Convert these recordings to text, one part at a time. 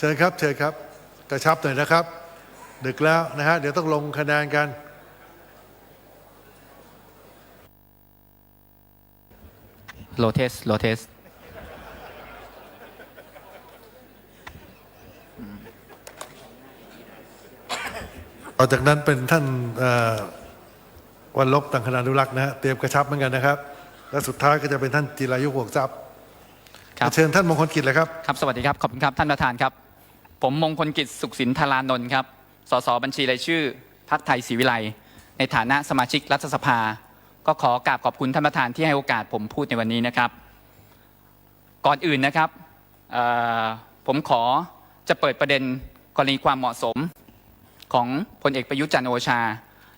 เชิญครับ เชิญครับ กระชับหน่อยนะครับ ดึกแล้วนะฮะ เดี๋ยวต้องลงคะแนนกัน โลเทส โลเทส ต่อจากนั้นเป็นท่านเอ่อวันลบต่างคณะอนุรักษ์นะฮะ เตรียมกระชับเหมือนกันนะครับ และสุดท้ายก็จะเป็นท่านจิรายุห่วงทรัพย์ครับเชิญท่านมงคลกิจเลยครับ ครับ สวัสดีครับ ขอบคุณครับ ท่านประธานครับ ผมมงคลกิจสุขสินธารานนท์ครับ สสบัญชีรายชื่อพักไทยศรีวิไลในฐานะสมาชิกรัฐสภา ก็ขอกราบขอบคุณท่านประธานที่ให้โอกาสผมพูดในวันนี้นะครับ ก่อนอื่นนะครับผมขอจะเปิดประเด็นกรณีความเหมาะสมของพลเอกประยุทธ์จันโอชา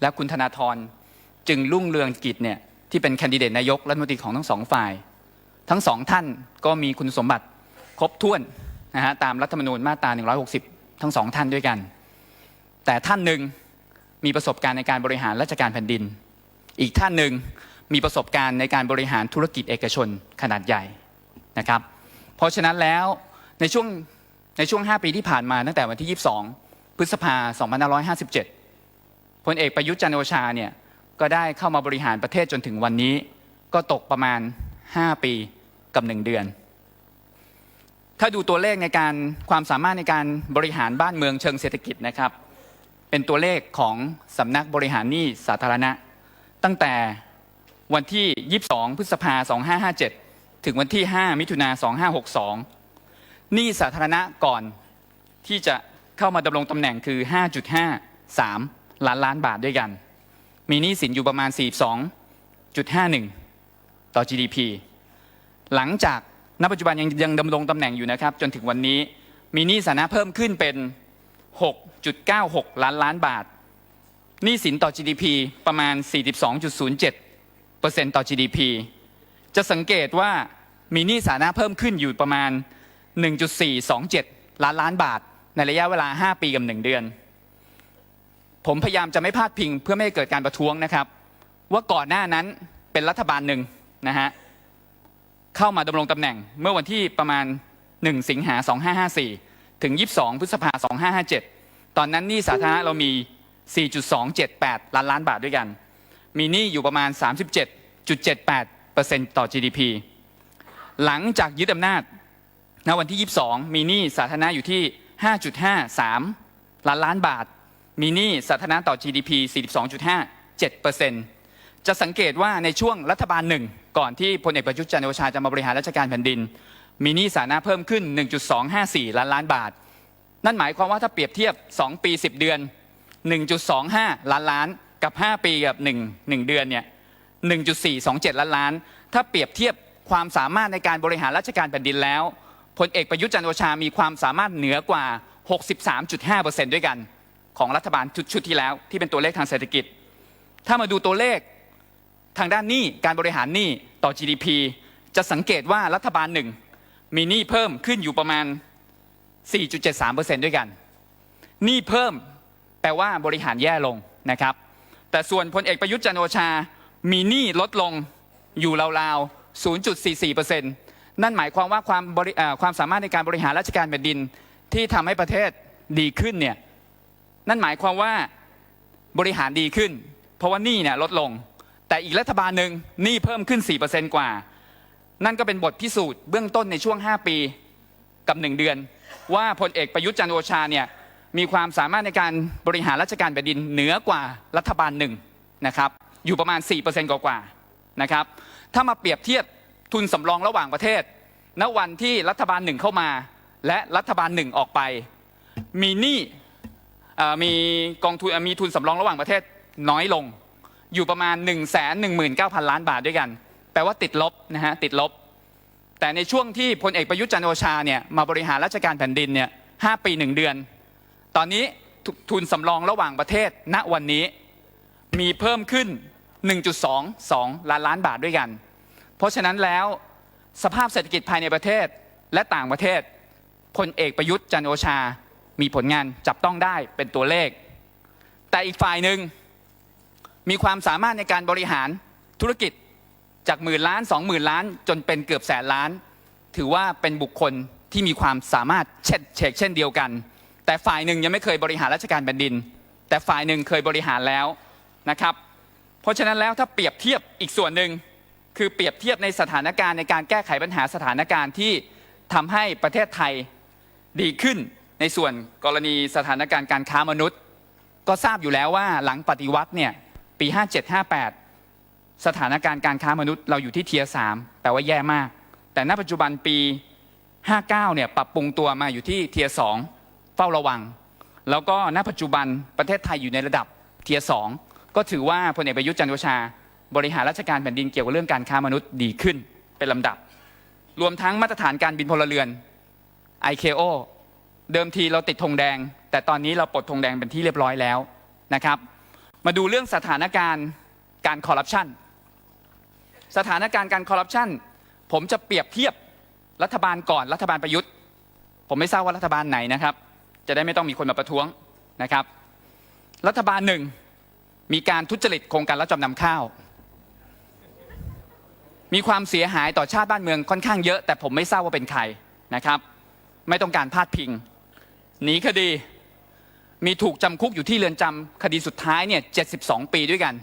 และคุณธนาธรจึงรุ่งเรืองกิจเนี่ยที่เป็นแคนดิเดตนายกรัฐมนตรีของทั้งสองฝ่าย ทั้งสองท่านก็มีคุณสมบัติครบถ้วน นะฮะตามรัฐธรรมนูญมาตรา 160 ทั้งสองท่านด้วยกัน แต่ท่านหนึ่งมีประสบการณ์ในการบริหารราชการแผ่นดิน อีกท่านหนึ่งมีประสบการณ์ในการบริหารธุรกิจเอกชนขนาดใหญ่นะครับ เพราะฉะนั้นแล้วในช่วงในช่วง 5 ปีที่ผ่านมาตั้งแต่วันที่ 22 พฤษภา 2557 พลเอกประยุทธ์จันทร์โอชาเนี่ยก็ได้เข้ามาบริหารประเทศจนถึงวันนี้ ก็ตกประมาณ 5 ปีกับ 1 เดือน ถ้าดูตัวเลขในการความสามารถในการบริหารบ้านเมืองเชิงเศรษฐกิจนะครับ เป็นตัวเลขของสำนักบริหารหนี้สาธารณะ ตั้งแต่วันที่ 22 พฤษภา 2557 ถึงวันที่ 5 มิถุนา 2562 หนี้สาธารณะก่อนที่จะเข้ามาดำรงตำแหน่งคือ 5.53 ล้านล้านบาทด้วยกัน มีหนี้สินอยู่ประมาณ 42.51 ต่อ GDP หลังจาก ณปัจจุบันยังยังดำรงตำแหน่งอยู่นะครับ จนถึงวันนี้มีหนี้สาธารณะเพิ่มขึ้นเป็น 6.96 ล้านล้านบาทหนี้สินต่อ GDP ประมาณ 42.07%ต่อ GDP จะสังเกตว่ามีหนี้สาธารณะเพิ่มขึ้นอยู่ประมาณ 1.427 ล้านล้านบาท ในระยะเวลา 5 ปีกับ 1 เดือน ผมพยายามจะไม่พลาดพิงเพื่อไม่ให้เกิดการประท้วงนะครับ ว่าก่อนหน้านั้นเป็นรัฐบาลหนึ่งนะฮะ เข้ามาดำรงตำแหน่งเมื่อวันที่ประมาณ 1 สิงหา 2554 ถึง 22 พฤษภา 2557 ตอนนั้นหนี้สาธารณะเรามี 4.278 ล้านล้านบาทด้วยกัน มีหนี้อยู่ประมาณ 37.78%ต่อ GDP หลังจากยึดอำนาจณวันที่ 22 มีหนี้สาธารณะอยู่ที่ 5.53 ล้านล้านบาท มีหนี้สาธารณะต่อ GDP 42.57%จะสังเกตว่าในช่วงรัฐบาลหนึ่ง ก่อนที่พลเอกประยุทธ์จันทร์โอชาจะมาบริหารราชการแผ่นดิน มีหนี้สาธารณะเพิ่มขึ้น 1.254 ล้านล้านบาท นั่นหมายความว่าถ้าเปรียบเทียบ 2 ปี 10 เดือน 1.25 ล้านล้าน กับ 5 ปีกับ1 1 เดือนเนี่ย1.427 ล้านล้าน ถ้าเปรียบเทียบความสามารถในการบริหารราชการแผ่นดินแล้วพลเอกประยุทธ์จันทร์โอชา มีความสามารถเหนือกว่า 63.5%ด้วยกัน ของรัฐบาลชุดชุดที่แล้วที่เป็นตัวเลขทางเศรษฐกิจ ถ้ามาดูตัวเลข ทางด้านหนี้การบริหารหนี้ต่อ GDP จะสังเกตว่ารัฐบาลหนึ่งมีหนี้เพิ่มขึ้นอยู่ประมาณ 4.73%ด้วยกันหนี้เพิ่มแปลว่าบริหารแย่ลงนะครับ แต่ส่วนพลเอกประยุทธ์จันโอชา มีหนี้ลดลงอยู่ราวๆ 0.44%นั่นหมายความว่าความบริความสามารถในการบริหารราชการแผ่นดินที่ทำให้ประเทศดีขึ้นเนี่ยนั่นหมายความว่าบริหารดีขึ้น เพราะว่าหนี้เนี่ยลดลง แต่อีกรัฐบาลหนึ่งหนี้เพิ่มขึ้น 4%กว่า นั่นก็เป็นบทพิสูจน์เบื้องต้นในช่วง 5 ปีกับ 1 เดือน ว่าพลเอกประยุทธ์จันโอชาเนี่ยมีความสามารถในการบริหารราชการแผ่นดินเหนือกว่ารัฐบาลหนึ่งนะครับอยู่ประมาณ 4%กว่าๆนะครับถ้ามาเปรียบเทียบทุนสำรองระหว่างประเทศ ณวันที่รัฐบาลหนึ่งเข้ามา และรัฐบาลหนึ่งออกไป มีหนี้มีกองทุนมีทุนสำรองระหว่างประเทศน้อยลง อยู่ประมาณ 1 1 9 0 0 0 ล้านบาทด้วยกัน แปลว่าติดลบนะฮะติดลบ แต่ในช่วงที่พลเอกประยุทธ์จันโอชาเนี่ยมาบริหารราชการแผ่นดินเนี่ยหปี 1 เดือน ตอนนี้ทุทุนสำรองระหว่างประเทศณวันนี้มีเพิ่มขึ้น 1.22 ล้านล้านบาทด้วยกัน เพราะฉะนั้นแล้วสภาพเศรษฐกิจภายในประเทศและต่างประเทศพลเอกประยุทธ์จันโอชา มีผลงานจับต้องได้เป็นตัวเลข แต่อีกฝ่ายหนึ่ง มีความสามารถในการบริหารธุรกิจจากหมื่นล้านสองหมื่นล้าน จนเป็นเกือบแสนล้าน ถือว่าเป็นบุคคลที่มีความสามารถเช่นเชกเช่นเดียวกัน แต่ฝ่ายหนึ่งยังไม่เคยบริหารราชการแผ่นดิน แต่ฝ่ายหนึ่งเคยบริหารแล้วนะครับ เพราะฉะนั้นแล้วถ้าเปรียบเทียบอีกส่วนหนึ่งคือเปรียบเทียบในสถานการณ์ในการแก้ไขปัญหาสถานการณ์ที่ทำให้ประเทศไทยดีขึ้นในส่วนกรณีสถานการณ์การค้ามนุษย์ ก็ทราบอยู่แล้วว่าหลังปฏิวัติเนี่ย ปี 57-58 สถานการณ์การค้ามนุษย์เราอยู่ที่เทียสามแปลว่าแย่มาก แต่ณปัจจุบันปี 59 เนี่ยปรับปรุงตัวมาอยู่ที่เทียสองเฝ้าระวัง แล้วก็ณปัจจุบันประเทศไทยอยู่ในระดับเทียสองก็ถือว่าพลเอกประยุทธ์จันทร์โอชา บริหารราชการแผ่นดินเกี่ยวกับเรื่องการค้ามนุษย์ดีขึ้นเป็นลำดับ รวมทั้งมาตรฐานการบินพลเรือน ICAO เดิมทีเราติดธงแดง แต่ตอนนี้เราปลดธงแดงเป็นที่เรียบร้อยแล้วนะครับ มาดูเรื่องสถานการณ์การคอร์รัปชันสถานการณ์การคอร์รัปชันผมจะเปรียบเทียบรัฐบาลก่อนรัฐบาลประยุทธ์ ผมไม่ทราบว่ารัฐบาลไหนนะครับ จะได้ไม่ต้องมีคนมาประท้วงนะครับ รัฐบาลหนึ่งมีการทุจริตโครงการรับจำนำข้าว มีความเสียหายต่อชาติบ้านเมืองค่อนข้างเยอะ แต่ผมไม่ทราบว่าเป็นใครนะครับ ไม่ต้องการพาดพิงหนีคดี มีถูกจำคุกอยู่ที่เรือนจำคดีสุดท้ายเนี่ย72 ปีด้วยกัน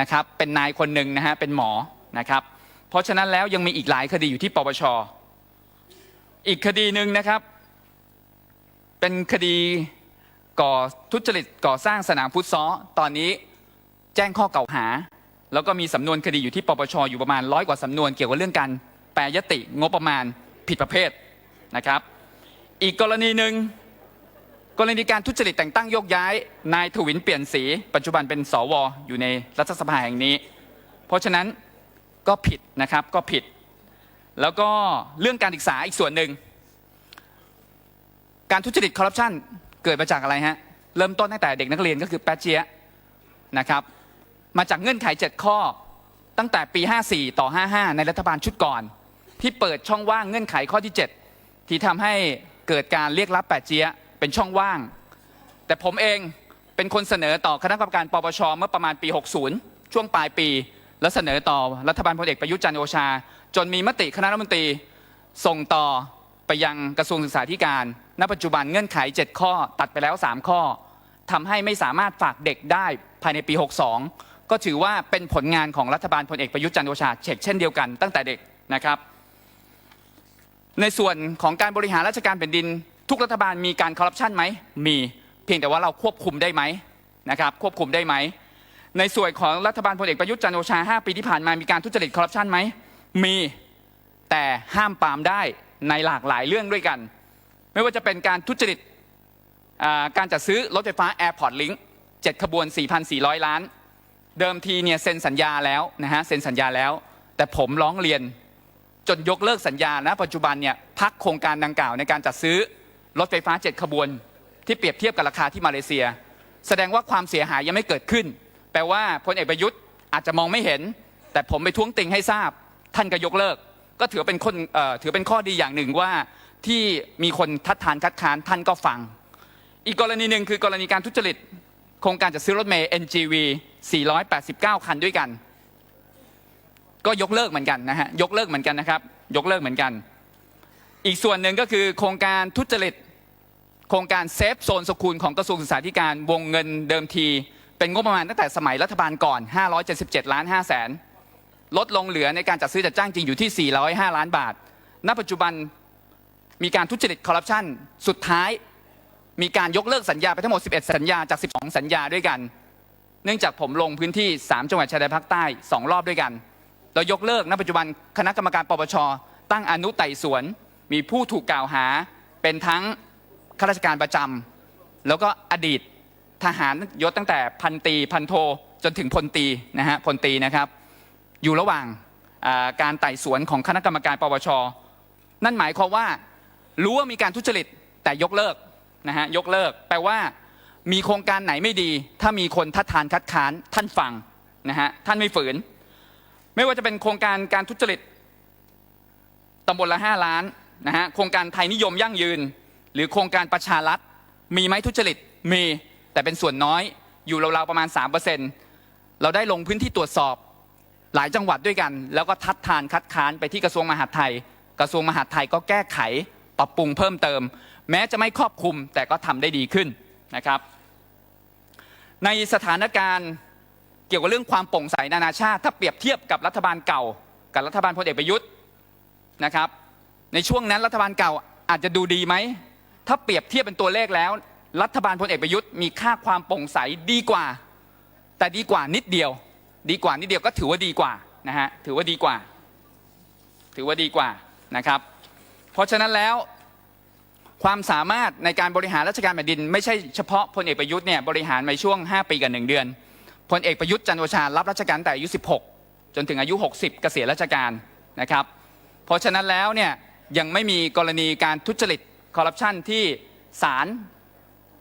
นะครับเป็นนายคนหนึ่งนะฮะเป็นหมอนะครับเพราะฉะนั้นแล้วยังมีอีกหลายคดีอยู่ที่ปปชอีกคดีหนึ่งนะครับ เป็นคดีก่อทุจริตก่อสร้างสนามฟุตซอลตอนนี้แจ้งข้อเก่าหา แล้วก็มีสำนวนคดีอยู่ที่ปปชอยู่ประมาณร้อยกว่าสำนวนเกี่ยวกับเรื่องการแปรยติงบประมาณผิดประเภทนะครับ อีกกรณีหนึ่ง กรณีการทุจริตแต่งตั้งโยกย้าย นายถวินเปลี่ยนสี ปัจจุบันเป็นสวอยู่ในรัฐสภาแห่งนี้ เพราะฉะนั้นก็ผิดนะครับก็ผิด แล้วก็เรื่องการศึกษาอีกส่วนหนึ่ง การทุจริตคอร์รัปชันเกิดมาจากอะไรฮะ เริ่มต้นตั้งแต่เด็กนักเรียนก็คือแปเจียนะครับ มาจากเงื่อนไข 7 ข้อ ตั้งแต่ปี 54 ต่อ 55 ในรัฐบาลชุดก่อน ที่เปิดช่องว่างเงื่อนไขข้อที่ 7 ที่ทำให้เกิดการเรียกรับแปเจีย เป็นช่องว่าง แต่ผมเองเป็นคนเสนอต่อคณะกรรมการปปชเมื่อประมาณปี 60 ช่วงปลายปี แล้วเสนอต่อรัฐบาลพลเอกประยุทธ์จันทร์โอชา จนมีมติคณะรัฐมนตรีส่งต่อไปยังกระทรวงศึกษาธิการ ณ ปัจจุบันเงื่อนไข 7 ข้อตัดไปแล้ว 3 ข้อทำให้ไม่สามารถฝากเด็กได้ภายในปี 62 ก็ถือว่าเป็นผลงานของรัฐบาลพลเอกประยุทธ์จันทร์โอชาเช็คเช่นเดียวกันตั้งแต่เด็กนะครับ ในส่วนของการบริหารราชการแผ่นดิน ทุกรัฐบาลมีการคอร์รัปชันไหมมีเพียงแต่ว่าเราควบคุมได้ไหมนะครับควบคุมได้ไหม ในส่วนของรัฐบาลพลเอกประยุทธ์จันโอชา 5 ปีที่ผ่านมามีการทุจริตคอร์รัปชันไหมมีแต่ห้ามปามได้ในหลากหลายเรื่องด้วยกัน ไม่ว่าจะเป็นการทุจริตการจัดซื้อรถไฟฟ้า Airport Link 7 ขบวน 4,400 ล้าน เดิมทีเนี่ยเซ็นสัญญาแล้วนะฮะเซ็นสัญญาแล้ว แต่ผมร้องเรียนจนยกเลิกสัญญานะปัจจุบันเนี่ยพักโครงการดังกล่าวในการจัดซื้อ รถไฟฟ้า 7 ขบวน ที่เปรียบเทียบกับราคาที่มาเลเซีย แสดงว่าความเสียหายยังไม่เกิดขึ้น แปลว่าพลเอกประยุทธ์อาจจะมองไม่เห็น แต่ผมไปท้วงติงให้ทราบ ท่านก็ยกเลิก ก็ถือเป็นคนถือเป็นข้อดีอย่างหนึ่งว่าที่มีคนทัดทานคัดค้านท่านก็ฟัง อีกกรณีหนึ่งคือกรณีการทุจริต โครงการจัดซื้อรถเมย์ NGV 489 คันด้วยกัน ก็ยกเลิกเหมือนกันนะฮะยกเลิกเหมือนกันนะครับ ยกเลิกเหมือนกัน อีกส่วนหนึ่งก็คือโครงการทุจริต ครงการเซฟโซนสกุลของกระทรวงศึกษาธิการวงเงินเดิมที เป็นงบประมาณตั้งแต่สมัยรัฐบาลก่อน 577 ล้าน5แสนลดลงเหลือในการจัดซื้อจัดจ้างจริงอยู่ที่ 405 ล้านบาท ณ ปัจจุบันมีการทุจริตคอร์รัปชันสุดท้ายมีการยกเลิกสัญญาไปทั้งหมด 11 สัญญาจาก 12 สัญญาด้วยกัน เนื่องจากผมลงพื้นที่ 3 จังหวัดชายแดนภาคใต้ 2 รอบด้วยกัน เรายกเลิก ณ ปัจจุบันคณะกรรมการปปช ตั้งอนุไต่สวน มีผู้ถูกกล่าวหา เป็นทั้ง ข้าราชการประจำแล้วก็อดีตทหารยศตั้งแต่พันตรีพันโทจนถึงพลตรีนะฮะพลตรีนะครับ อยู่ระหว่างการไต่สวนของคณะกรรมการปปชนั่นหมายความว่ารู้ว่ามีการทุจริตแต่ยกเลิกนะฮะยกเลิก แปลว่ามีโครงการไหนไม่ดี ถ้ามีคนทัดทานคัดค้านท่านฟังนะฮะท่านไม่ฝืน ไม่ว่าจะเป็นโครงการการทุจริตตำบลละ 5 ล้านนะฮะโครงการไทยนิยมยั่งยืน หรือโครงการประชารัฐมีไหมทุจริตมีแต่เป็นส่วนน้อยอยู่ราวๆประมาณ 3%เราได้ลงพื้นที่ตรวจสอบหลายจังหวัดด้วยกัน แล้วก็ทัดทานคัดค้านไปที่กระทรวงมหาดไทย กระทรวงมหาดไทยก็แก้ไขปรับปรุงเพิ่มเติม แม้จะไม่ครอบคลุมแต่ก็ทำได้ดีขึ้นนะครับ ในสถานการณ์เกี่ยวกับเรื่องความโปร่งใสนานาชาติ ถ้าเปรียบเทียบกับรัฐบาลเก่า กับรัฐบาลพลเอกประยุทธ์นะครับ ในช่วงนั้นรัฐบาลเก่าอาจจะดูดีไหม ถ้าเปรียบเทียบเป็นตัวเลขแล้ว รัฐบาลพลเอกประยุทธ์มีค่าความโปร่งใสดีกว่า แต่ดีกว่านิดเดียว ดีกว่านิดเดียวก็ถือว่าดีกว่านะฮะถือว่าดีกว่า ถือว่าดีกว่านะครับ เพราะฉะนั้นแล้วความสามารถในการบริหารราชการแผ่นดิน ไม่ใช่เฉพาะพลเอกประยุทธ์เนี่ยบริหารในช่วง 5 ปีกับ 1 เดือนพลเอกประยุทธ์จันโอชารับราชการแต่อายุ 16 จนถึงอายุ 60 เกษียณราชการนะครับ เพราะฉะนั้นแล้วเนี่ยยังไม่มีกรณีการทุจริต คอร์รัปชันที่ศาล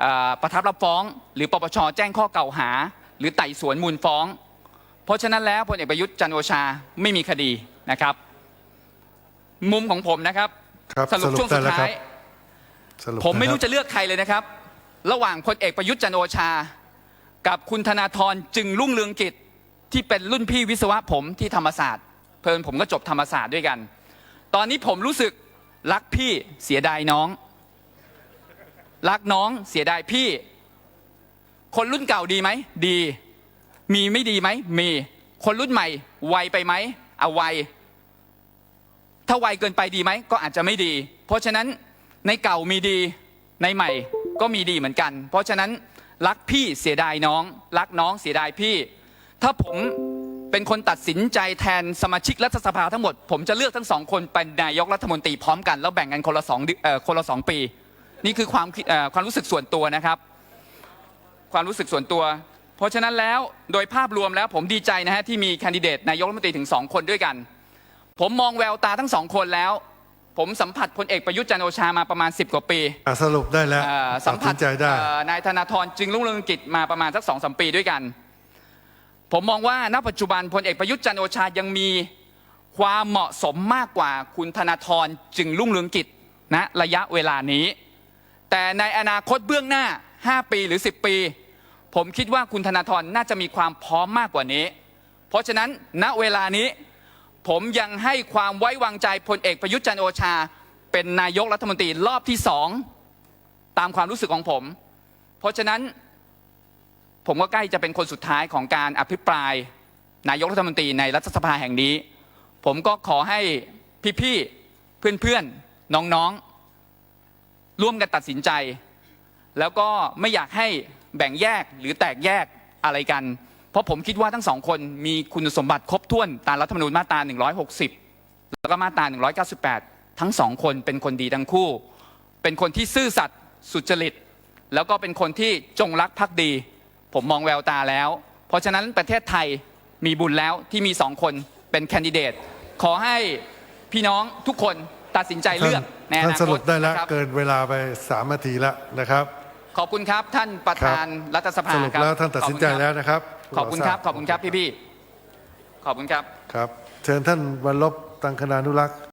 เอ่อประทับรับฟ้อง หรือปปชแจ้งข้อกล่าวหา หรือไต่สวนมูลฟ้อง เพราะฉะนั้นแล้วพลเอกประยุทธ์จันทร์โอชาไม่มีคดีนะครับ มุมของผมนะครับครับสรุปสรุปช่วงสุดได้แล้วครัท้าบยสรุปผมไม่นครู้บจะเลือกใครเลยนะครับ ระหว่างพลเอกประยุทธ์จันทร์โอชา กับคุณธนาธรจึงรุ่งเรืองกิจที่เป็นรุ่นพี่วิศวะผมที่ธรรมศาสตร์ เพลินผมก็จบธรรมศาสตร์ด้วยกัน ตอนนี้ผมรู้สึก รักพี่เสียดายน้อง รักน้องเสียดายพี่ คนรุ่นเก่าดีไหม ดี มีไม่ดีไหม มี คนรุ่นใหม่ไวไปไหมเอาไว ถ้าไวเกินไปดีไหม ก็อาจจะไม่ดี เพราะฉะนั้นในเก่ามีดี ในใหม่ก็มีดีเหมือนกัน เพราะฉะนั้นรักพี่เสียดายน้อง รักน้องเสียดายพี่ ถ้าผม เป็นคนตัดสินใจแทนสมาชิกรัฐสภาทั้งหมด ผมจะเลือกทั้งสองคนเป็นนายกรัฐมนตรีพร้อมกัน แล้วแบ่งกันคนละสองเดือนเอ่อคนละสองปี นี่คือความคิดเอ่อความรู้สึกส่วนตัวนะครับ ความรู้สึกส่วนตัว เพราะฉะนั้นแล้วโดยภาพรวมแล้วผมดีใจนะฮะที่มีแคนดิเดตนายกรัฐมนตรีถึงสองคนด้วยกัน ผมมองแววตาทั้งสองคนแล้ว ผมสัมผัสพลเอกประยุทธ์จันทร์โอชามาประมาณ 10 กว่าปีอะสรุปได้แล้วเอ่อตัสัดมสิผัสนใจได้เอ่อนายธนาธรจึงรุ่งเรืองกิจมาประมาณสักสองสมปีด้วยกัน ผมมองว่าณปัจจุบันพลเอกประยุทธ์จันโอชายังมีความเหมาะสมมากกว่าคุณธนาธรจึงรุ่งเรืองกิจณระยะเวลานี้ แต่ในอนาคตเบื้องหน้า 5 ปีหรือ 10 ปี ผมคิดว่าคุณธนาธรน่าจะมีความพร้อมมากกว่านี้ เพราะฉะนั้นณเวลานี้ผมยังให้ความไว้วางใจพลเอกประยุทธ์จันโอชา เป็นนายกรัฐมนตรีรอบที่สองตามความรู้สึกของผม เพราะฉะนั้น ผมก็ใกล้จะเป็นคนสุดท้ายของการอภิปราย นายกรัฐมนตรีในรัฐสภาแห่งนี้ ผมก็ขอให้พี่ๆเพื่อนๆน้องๆ ร่วมกันตัดสินใจ แล้วก็ไม่อยากให้แบ่งแยกหรือแตกแยกอะไรกัน เพราะผมคิดว่าทั้งสองคนมีคุณสมบัติครบถ้วนตามรัฐธรรมนูญมาตรา 160 แล้วก็มาตรา 198 ทั้งสองคนเป็นคนดีทั้งคู่ เป็นคนที่ซื่อสัตย์สุจริต แล้วก็เป็นคนที่จงรักภักดี ผมมองแววตาแล้ว เพราะฉะนั้นประเทศไทยมีบุญแล้วที่มีสองคนเป็นแคนดิเดต ขอให้พี่น้องทุกคนตัดสินใจเลือกในอท่านนาสครุตปได้แล้วนะครับเกินเวลาไปสามนาทีแล้วนะครับ ขอบคุณครับท่านประธานรัฐสภาสรุปครับแล้วท่านตัดสินใจแล้วนะครับ ขอบคุณครับ ขอบคุณครับพี่ๆขอบคุณครับ ครับ เชิญท่านวันลบตังคณานุรักษ์